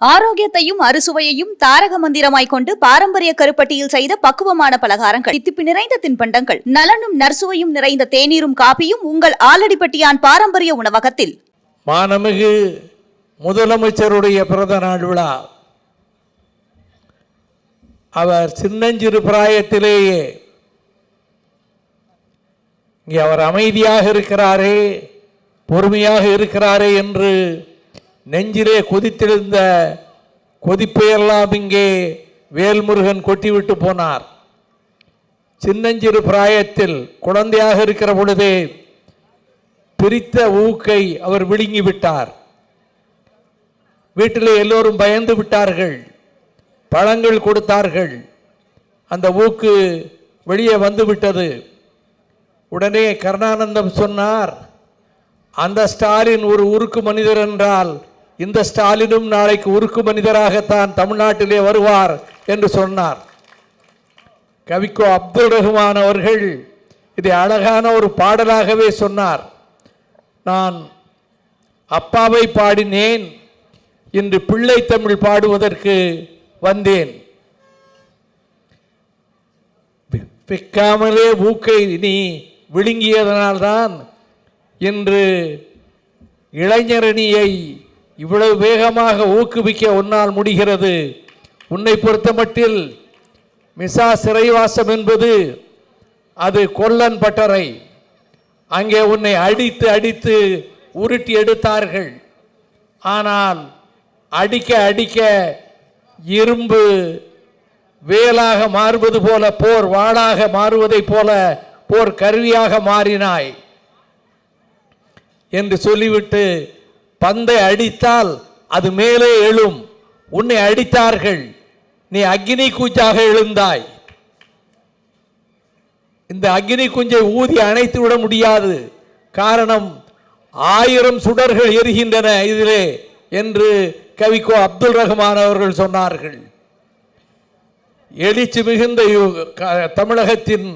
ஆரோக்கியத்தையும் அறுசுவையையும் தாரக மந்திரமாய் கொண்டு பாரம்பரிய கருப்பட்டியில் செய்த பக்குவமான பலகாரங்கள். தித்திப்பு நிறைந்த தின்பண்டங்கள். நலனும் நர்சுவையும் நிறைந்த தேநீரும் காப்பியும் உங்கள் ஆலடிப்பட்டியான் பாரம்பரிய உணவகத்தில். மானமிகு முதலமைச்சருடைய பிறந்த நாள் விழா. அவர் சின்னஞ்சிறு பிராயத்திலேயே இங்கே அவர் அமைதியாக இருக்கிறாரே பொறுமையாக இருக்கிறாரே என்று நெஞ்சிலே கொதித்திருந்த கொதிப்பையெல்லாம் இங்கே வேல்முருகன் கொட்டிவிட்டு போனார். சின்னஞ்சிறு பிராயத்தில் குழந்தையாக இருக்கிற பொழுதே பிரித்த ஊக்கை அவர் விழுங்கி விட்டார் வீட்டில் எல்லோரும் பயந்து விட்டார்கள். பழங்கள் கொடுத்தார்கள். அந்த ஊக்கு வெளியே வந்துவிட்டது. உடனே கருணானந்தம் சொன்னார் அந்த ஸ்டாலின் ஒரு உருக்கு மனிதர் என்றால் இந்த ஸ்டாலினும் நாளைக்கு உருக்கு மனிதராகத்தான் தமிழ்நாட்டிலே வருவார் என்று சொன்னார். கவிக்கோ அப்துல் ரஹ்மான் அவர்கள் இதை அழகான ஒரு பாடலாகவே சொன்னார். நான் அப்பாவை பாடினேன் இன்று பிள்ளை தமிழ் பாடுவதற்கு வந்தேன். பிக்காமலே விற்காமலே ஊக்கை நீ விழுங்கியதனால்தான் இன்று இளைஞரணியை இவ்வளவு வேகமாக ஊக்குவிக்க உன்னால் முடிகிறது. உன்னை பொறுத்தமட்டில் மிசா சிறைவாசம் என்பது அது கொல்லன் பட்டறை. அங்கே உன்னை அடித்து அடித்து உருட்டி எடுத்தார்கள். ஆனால் அடிக்க அடிக்க இரும்பு வேலாக மாறுவது போல போர் வாளாக மாறுவதைப் போல போர் கருவியாக மாறினாய். என்று சொல்லிவிட்டு பந்தை அடித்தால் அது மேலே எழும். உன்னை அடித்தார்கள். நீ அக்னி கூச்சாக எழுந்தாய். இந்த அக்னி குஞ்சை ஊதி அணைத்து விட முடியாது. காரணம் ஆயிரம் சுடர்கள் எரிகின்றன இதிலே என்று கவிக்கோ அப்துல் ரஹ்மான் அவர்கள் சொன்னார்கள். எழுச்சி மிகுந்த தமிழகத்தின்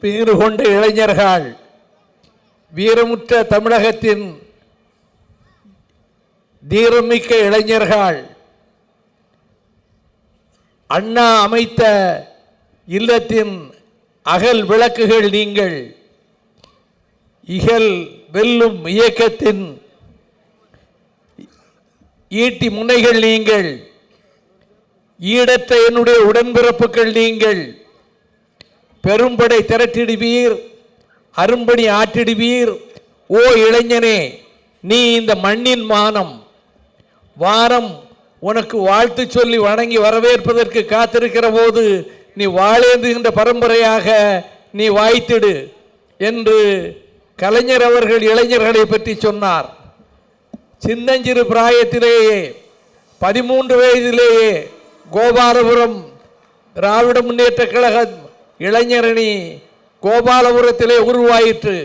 வீறு கொண்ட இளைஞர்கள் வீரமுற்ற தமிழகத்தின் தீரமிக்க இளைஞர்கள். அண்ணா அமைத்த இல்லத்தின் அகல் விளக்குகள் நீங்கள். இகல் வெல்லும் இயக்கத்தின் ஈட்டி முனைகள் நீங்கள். ஈடற்ற என்னுடைய உடன்பிறப்புகள் நீங்கள். பெரும்படை திரட்டிடுவீர் அரும்பணி ஆற்றிடுவீர். ஓ இளைஞனே நீ இந்த மண்ணின் மானம் வாரம் உனக்கு வாழ்த்து சொல்லி வணங்கி வரவேற்பதற்கு காத்திருக்கிற போது நீ வாழேந்துகின்ற பரம்பரையாக நீ வாய்த்திடு என்று கலைஞர் அவர்கள் இளைஞர்களை பற்றி சொன்னார். சின்னஞ்சிறு பிராயத்திலேயே பதிமூன்று வயதிலேயே கோபாலபுரம் திராவிட முன்னேற்ற கழக இளைஞரணி கோபாலபுரத்திலே உருவாயிற்று.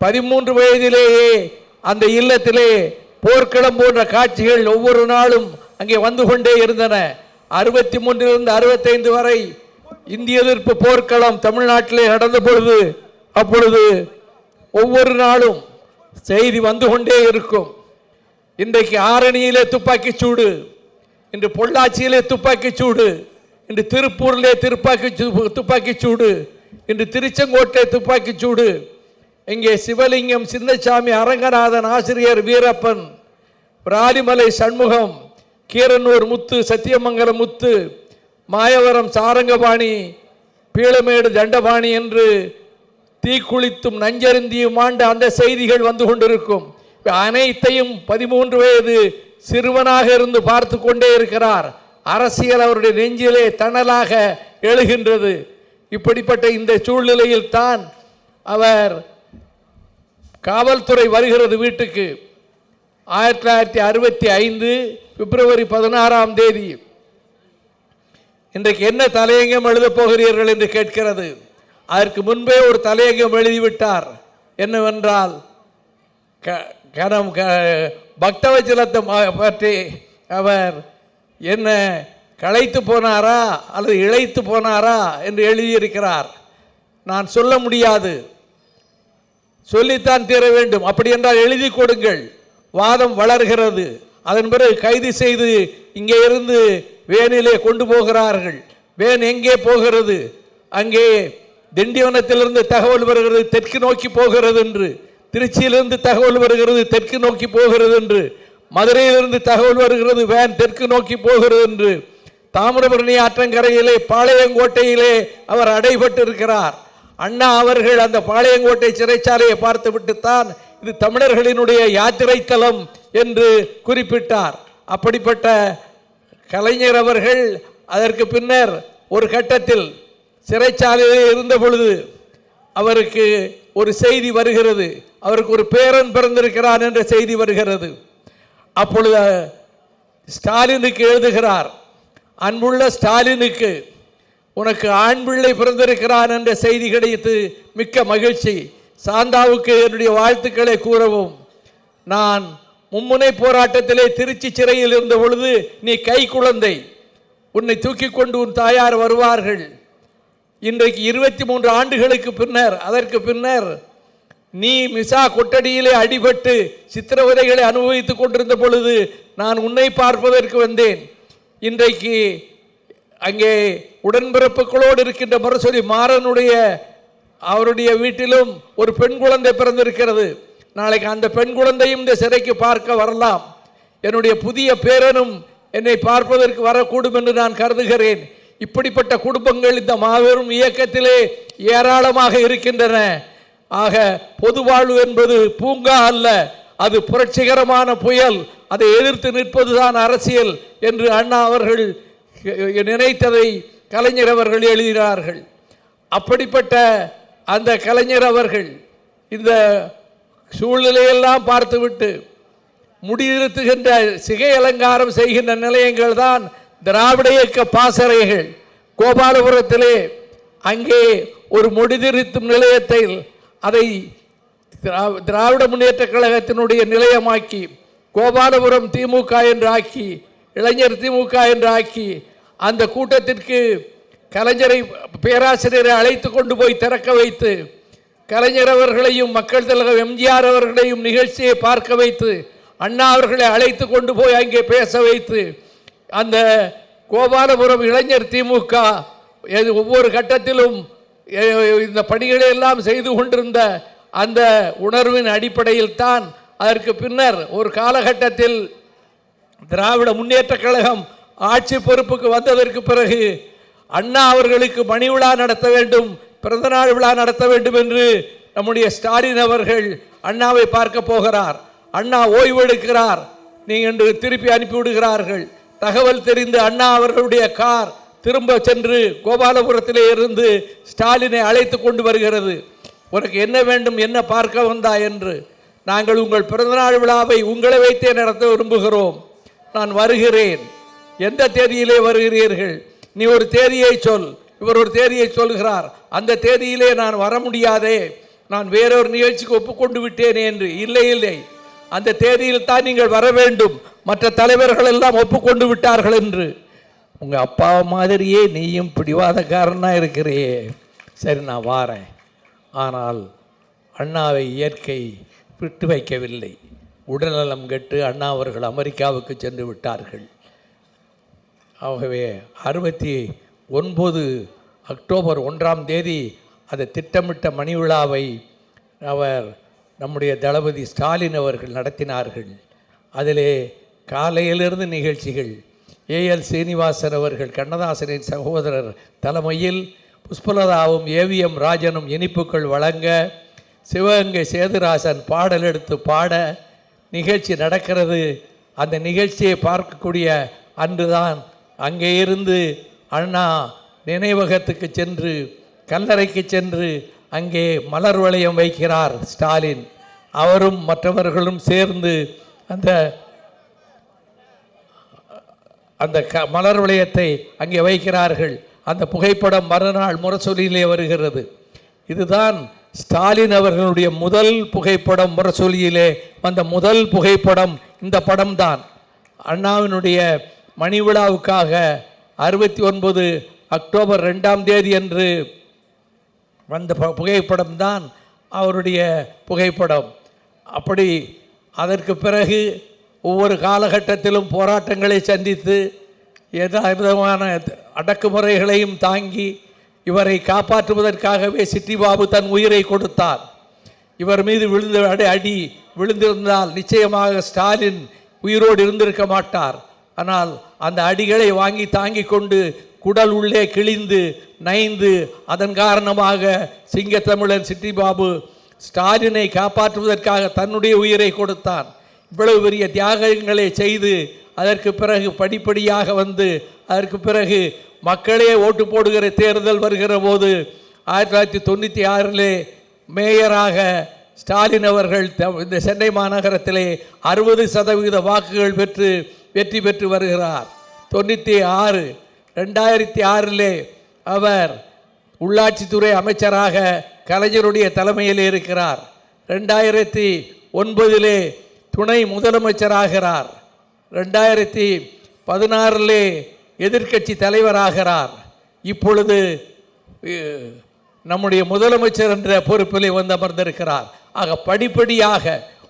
பதிமூன்று வயதிலேயே அந்த இல்லத்திலே போர்க்களம் போன்ற காட்சிகள் ஒவ்வொரு நாளும் அங்கே வந்து கொண்டே இருந்தன. அறுபத்தி மூன்றிலிருந்து அறுபத்தைந்து வரை இந்திய எதிர்ப்பு போர்க்களம் தமிழ்நாட்டிலே நடந்த பொழுது அப்பொழுது ஒவ்வொரு நாளும் செய்தி வந்து கொண்டே இருக்கும். இன்றைக்கு ஆரணியிலே துப்பாக்கிச் சூடு இன்று பொள்ளாச்சியிலே துப்பாக்கிச் சூடு இன்று திருப்பூரிலே துப்பாக்கி துப்பாக்கிச் சூடு இன்று திருச்செங்கோட்டை துப்பாக்கிச் சூடு. இங்கே சிவலிங்கம் சின்னசாமி அரங்கநாதன் ஆசிரியர் வீரப்பன் ராலிமலை சண்முகம் கீரனூர் முத்து சத்தியமங்கலம் முத்து மாயவரம் சாரங்கபாணி பீளமேடு தண்டபாணி என்று தீக்குளித்தும் நஞ்சருந்தியும் ஆண்ட அந்த செய்திகள் வந்து கொண்டிருக்கும். அனைத்தையும் பதிமூன்று வயது சிறுவனாக இருந்து பார்த்து கொண்டே இருக்கிறார். அரசியல் அவருடைய நெஞ்சிலே தணலாக எழுகின்றது. இப்படிப்பட்ட இந்த சூழ்நிலையில் தான் அவர் காவல்துறை வருகிறது வீட்டுக்கு. ஆயிரத்தி தொள்ளாயிரத்தி அறுபத்தி ஐந்து பிப்ரவரி பதினாறாம் தேதி. இன்றைக்கு என்ன தலையங்கம் எழுதப் போகிறீர்கள் என்று கேட்கிறது. அதற்கு முன்பே ஒரு தலையங்கம் எழுதிவிட்டார். என்னவென்றால் க- கனம் க பக்தவச்சலத்தை பற்றி அவர் என்ன களைத்து போனாரா அல்லது இழைத்து போனாரா என்று எழுதியிருக்கிறார். நான் சொல்ல முடியாது. சொல்லித்தான் தீர வேண்டும். அப்படி என்றால் எழுதி கொடுங்கள். வாதம் வளர்கிறது. அதன் பிறகு கைது செய்து இங்கே இருந்து வேனிலே கொண்டு போகிறார்கள். வேன் எங்கே போகிறது? அங்கே திண்டிவனத்திலிருந்து தகவல் வருகிறது தெற்கு நோக்கி போகிறது என்று. திருச்சியிலிருந்து தகவல் வருகிறது தெற்கு நோக்கி போகிறது என்று. மதுரையிலிருந்து தகவல் வருகிறது வேன் தெற்கு நோக்கி போகிறது என்று. தாமிரபரணி ஆற்றங்கரையிலே பாளையங்கோட்டையிலே அவர் அடைபட்டு இருக்கிறார் அண்ணா அவர்கள் அந்த பாளையங்கோட்டை சிறைச்சாலையை பார்த்துவிட்டுத்தான் இது தமிழர்களினுடைய யாத்திரை தலம் என்று குறிப்பிட்டார். அப்படிப்பட்ட கலைஞர் அவர்கள் அதற்கு பின்னர் ஒரு கட்டத்தில் சிறைச்சாலையில் இருந்த பொழுது அவருக்கு ஒரு செய்தி வருகிறது. அவருக்கு ஒரு பேரன் பிறந்திருக்கிறான் என்ற செய்தி வருகிறது. அப்பொழுது ஸ்டாலினுக்கு எழுதுகிறார் அன்புள்ள ஸ்டாலினுக்கு உனக்கு ஆண் பிள்ளை பிறந்திருக்கிறான் என்ற செய்தி கிடைத்து மிக்க மகிழ்ச்சி. சாந்தாவுக்கு என்னுடைய வாழ்த்துக்களை கூறவும். நான் மும்முனை போராட்டத்திலே திருச்சி சிறையில் இருந்த பொழுது நீ கை குழந்தை. உன்னை தூக்கி கொண்டு உன் தாயார் வருவார்கள். இன்றைக்கு இருபத்தி மூன்று ஆண்டுகளுக்கு பின்னர் அதற்கு பின்னர் நீ மிசா கொட்டடியிலே அடிபட்டு சித்திரவதைகளை அனுபவித்துக் கொண்டிருந்த பொழுது நான் உன்னை பார்ப்பதற்கு வந்தேன். இன்றைக்கு அங்கே உடன்பிறப்புகளோடு இருக்கின்ற முரசொலி மாறனுடைய அவருடைய வீட்டிலும் ஒரு பெண் குழந்தை பிறந்திருக்கிறது. நாளைக்கு அந்த பெண் குழந்தையும் இந்த சிறைக்கு பார்க்க வரலாம். என்னுடைய புதிய பேரனும் என்னை பார்ப்பதற்கு வரக்கூடும் என்று நான் கருதுகிறேன். இப்படிப்பட்ட குடும்பங்கள் இந்த மாபெரும் இயக்கத்திலே ஏராளமாக இருக்கின்றன. ஆக பொது வாழ்வு என்பது பூங்கா அல்ல அது புரட்சிகரமான புயல். அதை எதிர்த்து நிற்பதுதான் அரசியல் என்று அண்ணா அவர்கள் நினைத்ததை கலைஞர் அவர்கள் எழுதினார்கள். அப்படிப்பட்ட அந்த கலைஞர் அவர்கள் இந்த சூழ்நிலையெல்லாம் பார்த்துவிட்டு முடிநிறுத்துகின்ற சிகை அலங்காரம் செய்கின்ற நிலையங்கள் தான் திராவிட இயக்க பாசறைகள். கோபாலபுரத்திலே அங்கே ஒரு முடிதிருத்தும் நிலையத்தில் அதை திரா- திராவிட முன்னேற்ற கழகத்தினுடைய நிலையமாக்கி கோபாலபுரம் திமுக என்று ஆக்கி இளைஞர் திமுக என்று ஆக்கி அந்த கூட்டத்திற்கு கலைஞரை பேராசிரியரை அழைத்து கொண்டு போய் திறக்க வைத்து கலைஞர் அவர்களையும் மக்கள் தலைவர் எம்ஜிஆர் அவர்களையும் நிகழ்ச்சியை பார்க்க வைத்து அண்ணா அவர்களை அழைத்து கொண்டு போய் அங்கே பேச வைத்து அந்த கோபாலபுரம் இளைஞர் திமுக ஒவ்வொரு கட்டத்திலும் இந்த பணிகளை எல்லாம் செய்து கொண்டிருந்த அந்த உணர்வின் அடிப்படையில் தான் அதற்கு பின்னர் ஒரு காலகட்டத்தில் திராவிட முன்னேற்ற கழகம் ஆட்சி பொறுப்புக்கு வந்ததற்கு பிறகு அண்ணா அவர்களுக்கு மணி விழா நடத்த வேண்டும் பிறந்தநாள் விழா நடத்த வேண்டும் என்று நம்முடைய ஸ்டாலின் அவர்கள் அண்ணாவை பார்க்க போகிறார். அண்ணா ஓய்வு எடுக்கிறார். நீங்கள் என்று திருப்பி அனுப்பிவிடுகிறார்கள் தகவல் தெரிந்து அண்ணா அவர்களுடைய கார் திரும்ப சென்று கோபாலபுரத்திலே இருந்து ஸ்டாலினை அழைத்து கொண்டு வருகிறது. உனக்கு என்ன வேண்டும் என்ன பார்க்க வந்தா என்று. நாங்கள் உங்கள் பிறந்தநாள் விழாவை உங்களை வைத்தே நடத்த விரும்புகிறோம். நான் வருகிறேன். எந்த தேதியிலே வருகிறீர்கள்? நீ ஒரு தேதியை சொல். இவர் ஒரு தேதியை சொல்கிறார். அந்த தேதியிலே நான் வர முடியாதே. நான் வேறொரு நிகழ்ச்சிக்கு ஒப்புக்கொண்டு விட்டேனே என்று. இல்லை இல்லை. அந்த தேதியில் தான் நீங்கள் வர வேண்டும். மற்ற தலைவர்கள் எல்லாம் ஒப்புக்கொண்டு விட்டார்கள் என்று. உங்கள் அப்பா மாதிரியே நீயும் பிடிவாதக்காரனாக இருக்கிறியே சரி நான் வாரேன். ஆனால் அண்ணாவை இயற்கை விட்டு வைக்கவில்லை. உடல்நலம் கெட்டு அண்ணா அவர்கள் அமெரிக்காவுக்கு சென்று விட்டார்கள். ஆகவே அறுபத்தி ஒன்பது அக்டோபர் ஒன்றாம் தேதி அந்த திட்டமிட்ட மணி விழாவை அவர் நம்முடைய தளபதி ஸ்டாலின் அவர்கள் நடத்தினார்கள். அதிலே காலையிலிருந்து நிகழ்ச்சிகள். ஏஎல் சீனிவாசன் அவர்கள் கண்ணதாசனின் சகோதரர் தலைமையில் புஷ்பலதாவும் ஏவிஎம் ராஜனும் இனிப்புகள் வழங்க சிவகங்கை சேதுராசன் பாடல் எடுத்து பாட நிகழ்ச்சி நடக்கிறது. அந்த நிகழ்ச்சியை பார்க்கக்கூடிய அன்றுதான் அங்கே இருந்து அண்ணா நினைவகத்துக்கு சென்று கல்லறைக்கு சென்று அங்கே மலர் வளையம் வைக்கிறார் ஸ்டாலின். அவரும் மற்றவர்களும் சேர்ந்து அந்த அந்த க மலர் வளையத்தை அங்கே வைக்கிறார்கள். அந்த புகைப்படம் மறுநாள் முரசொலியிலே வருகிறது. இதுதான் ஸ்டாலின் அவர்களுடைய முதல் புகைப்படம் முரசொலியிலே வந்த முதல் புகைப்படம். இந்த படம்தான். அண்ணாவினுடைய மணி விழாவுக்காக அறுபத்தி ஒன்பது அக்டோபர் ரெண்டாம் தேதி என்று வந்த ப- புகைப்படம் தான் அவருடைய புகைப்படம். அப்படி அதற்கு பிறகு ஒவ்வொரு காலகட்டத்திலும் போராட்டங்களை சந்தித்து எல்லா விதமான அடக்குமுறைகளையும் தாங்கி இவரை காப்பாற்றுவதற்காகவே சிட்டிபாபு தன் உயிரை கொடுத்தார். இவர் மீது விழுந்து அடி அடி விழுந்திருந்தால் நிச்சயமாக ஸ்டாலின் உயிரோடு இருந்திருக்க மாட்டார். ஆனால் அந்த அடிகளை வாங்கி தாங்கி கொண்டு குடல் உள்ளே கிழிந்து நைந்து அதன் காரணமாக சிங்கத்தமிழன் சிட்டிபாபு ஸ்டாலினை காப்பாற்றுவதற்காக தன்னுடைய உயிரை கொடுத்தான். இவ்வளவு பெரிய தியாகங்களை செய்து அதற்கு பிறகு படிப்படியாக வந்து அதற்கு பிறகு மக்களே ஓட்டு போடுகிற தேர்தல் வருகிற போது ஆயிரத்தி தொள்ளாயிரத்தி தொண்ணூற்றி ஆறிலே மேயராக ஸ்டாலின் அவர்கள் இந்த சென்னை மாநகரத்திலே அறுபது சதவீத வாக்குகள் பெற்று வெற்றி பெற்று வருகிறார். தொண்ணூற்றி ஆறு ரெண்டாயிரத்தி ஆறிலே அவர் உள்ளாட்சித்துறை அமைச்சராக கலைஞருடைய தலைமையில் இருக்கிறார். ரெண்டாயிரத்தி ஒன்பதிலே துணை முதலமைச்சராகிறார். ரெண்டாயிரத்தி பதினாறிலே எதிர்க்கட்சி தலைவராகிறார். இப்பொழுது நம்முடைய முதலமைச்சர் என்ற பொறுப்பிலே வந்து அமர்ந்திருக்கிறார். ஆக படிப்படியாக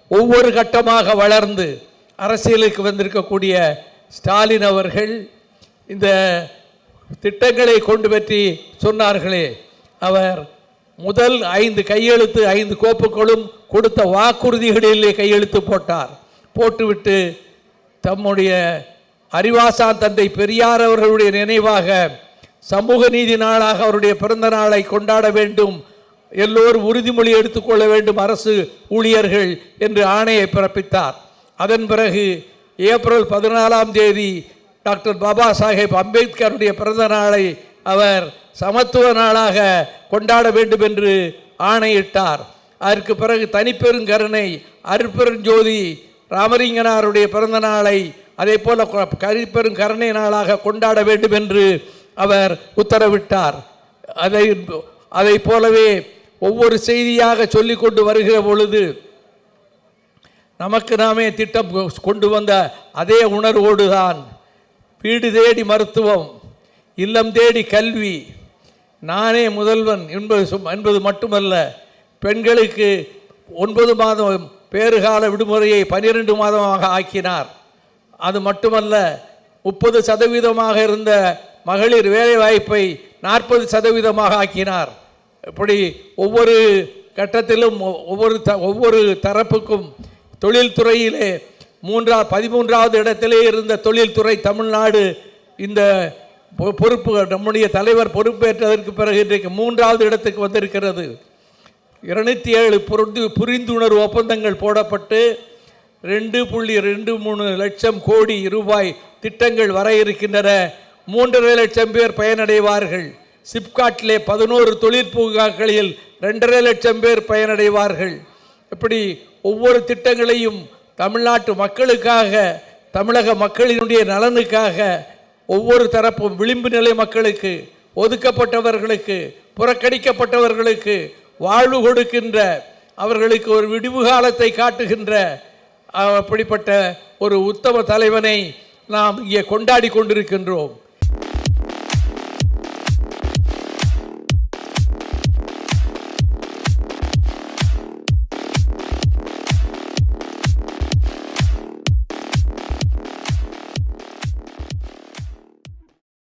ஒவ்வொரு கட்டமாக வளர்ந்து அரசியலுக்கு வந்திருக்கக்கூடிய ஸ்டாலின் அவர்கள் இந்த திட்டங்களை கொண்டு பற்றி சொன்னார்களே. அவர் முதல் ஐந்து கையெழுத்து ஐந்து கோப்புகளும் கொடுத்த வாக்குறுதிகளிலே கையெழுத்து போட்டார். போட்டுவிட்டு தம்முடைய அறிவாசான் தந்தை பெரியார் அவர்களுடைய நினைவாக சமூக நீதி நாளாக அவருடைய பிறந்த நாளை கொண்டாட வேண்டும். எல்லோரும் உறுதிமொழி எடுத்துக்கொள்ள வேண்டும் அரசு ஊழியர்கள் என்று ஆணையை பிறப்பித்தார். அதன் பிறகு ஏப்ரல் பதினாலாம் தேதி டாக்டர் பாபா சாஹேப் அம்பேத்கருடைய பிறந்த நாளை அவர் சமத்துவ நாளாக கொண்டாட வேண்டும் என்று ஆணையிட்டார். அதற்கு பிறகு தனிப்பெருங்கருணை அருட்பெருஞ்சோதி ராமலிங்கனாருடைய பிறந்த நாளை அதே போல கரிப்பெரும் கருணை நாளாக கொண்டாட வேண்டும் என்று அவர் உத்தரவிட்டார். அதை அதை போலவே ஒவ்வொரு செய்தியாக சொல்லிக் கொண்டு வருகிற பொழுது நமக்கு நாமே திட்டம் கொண்டு வந்த அதே உணர்வோடு தான் வீடு தேடி மருத்துவம் இல்லம் தேடி கல்வி. நானே முதல்வன் என்பது என்பது மட்டுமல்ல பெண்களுக்கு ஒன்பது மாதம் பேறுகால விடுமுறையை பன்னிரெண்டு மாதமாக ஆக்கினார். அது மட்டுமல்ல முப்பது சதவீதமாக இருந்த மகளிர் வேலைவாய்ப்பை நாற்பது சதவீதமாக ஆக்கினார். இப்படி ஒவ்வொரு கட்டத்திலும் ஒ- ஒவ்வொரு த ஒவ்வொரு தரப்புக்கும் தொழில்துறையிலே மூன்றா பதிமூன்றாவது இடத்திலே இருந்த தொழில்துறை தமிழ்நாடு இந்த பொ- பொறுப்பு நம்முடைய தலைவர் பொறுப்பேற்றதற்கு பிறகு இன்றைக்கு மூன்றாவது இடத்துக்கு வந்திருக்கிறது. இருநூத்தி ஏழு புரிந்து புரிந்துணர்வு ஒப்பந்தங்கள் போடப்பட்டு ரெண்டு புள்ளி ரெண்டு மூணு லட்சம் கோடி ரூபாய் திட்டங்கள் வர இருக்கின்றன. மூன்றரை லட்சம் பேர் பயனடைவார்கள். சிப்காட்டிலே பதினோரு தொழிற்பூங்காக்களில் ரெண்டரை லட்சம் பேர் பயனடைவார்கள். இப்படி ஒவ்வொரு திட்டங்களையும் தமிழ்நாட்டு மக்களுக்காக தமிழக மக்களினுடைய நலனுக்காக ஒவ்வொரு தரப்பும் விளிம்பு நிலை மக்களுக்கு ஒதுக்கப்பட்டவர்களுக்கு புறக்கணிக்கப்பட்டவர்களுக்கு வாழ்வு கொடுக்கின்ற அவர்களுக்கு ஒரு விடிவு காலத்தை காட்டுகின்ற அப்படிப்பட்ட ஒரு உத்தம தலைவனை நாம் இங்கே கொண்டாடி கொண்டிருக்கின்றோம்.